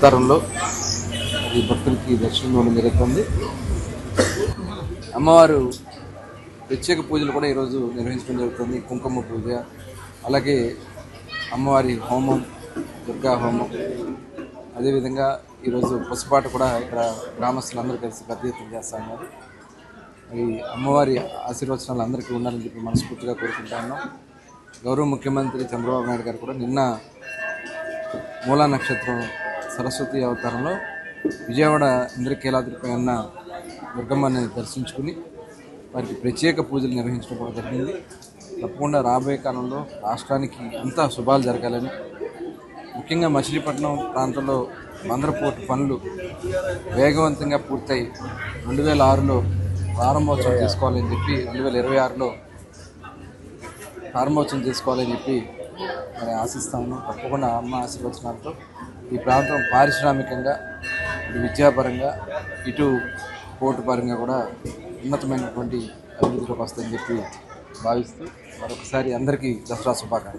అవతారంలో ఈ భక్తులకి దర్శనం ఇవ్వడం జరుగుతుంది. అమ్మవారు ప్రత్యేక పూజలు కూడా ఈరోజు నిర్వహించడం జరుగుతుంది. కుంకుమ పూజ అలాగే అమ్మవారి హోమం దుర్గా హోమం. అదేవిధంగా ఈరోజు పసుపాట కూడా ఇక్కడ గ్రామస్తులందరూ కలిసి పెద్ద ఎత్తున చేస్తా ఉన్నారు. ఈ అమ్మవారి ఆశీర్వచనాలు అందరికీ ఉండాలని చెప్పి మనస్ఫూర్తిగా కోరుకుంటా ఉన్నాం. గౌరవ ముఖ్యమంత్రి చంద్రబాబు నాయుడు గారు కూడా నిన్న మూలా నక్షత్రం సరస్వతి అవతారంలో విజయవాడ ఇంద్రకీలాద్రిపై ఉన్న దుర్గమ్మని దర్శించుకుని వారికి ప్రత్యేక పూజలు నిర్వహించడం కూడా జరిగింది. తప్పకుండా రాబోయే కాలంలో రాష్ట్రానికి అంతా శుభాలు జరగాలని. ముఖ్యంగా మచిలీపట్నం ప్రాంతంలో బందరపోర్టు పనులు వేగవంతంగా పూర్తయి రెండు వేల ఆరులో ప్రారంభోత్సవం చేసుకోవాలని చెప్పి రెండు వేల ఇరవై ఆరులో ప్రారంభోత్సవం చేసుకోవాలని చెప్పి మరి ఆశిస్తాము తప్పకుండా అమ్మ ఆశీర్వచనాలతో ఈ ప్రాంతం పారిశ్రామికంగా ఇటు విద్యాపరంగా ఇటు పోర్టు పరంగా కూడా ఉన్నతమైనటువంటి అభివృద్ధిలోకి వస్తుందని చెప్పి భావిస్తూ మరొకసారి అందరికీ దసరా శుభాకాంక్షలు.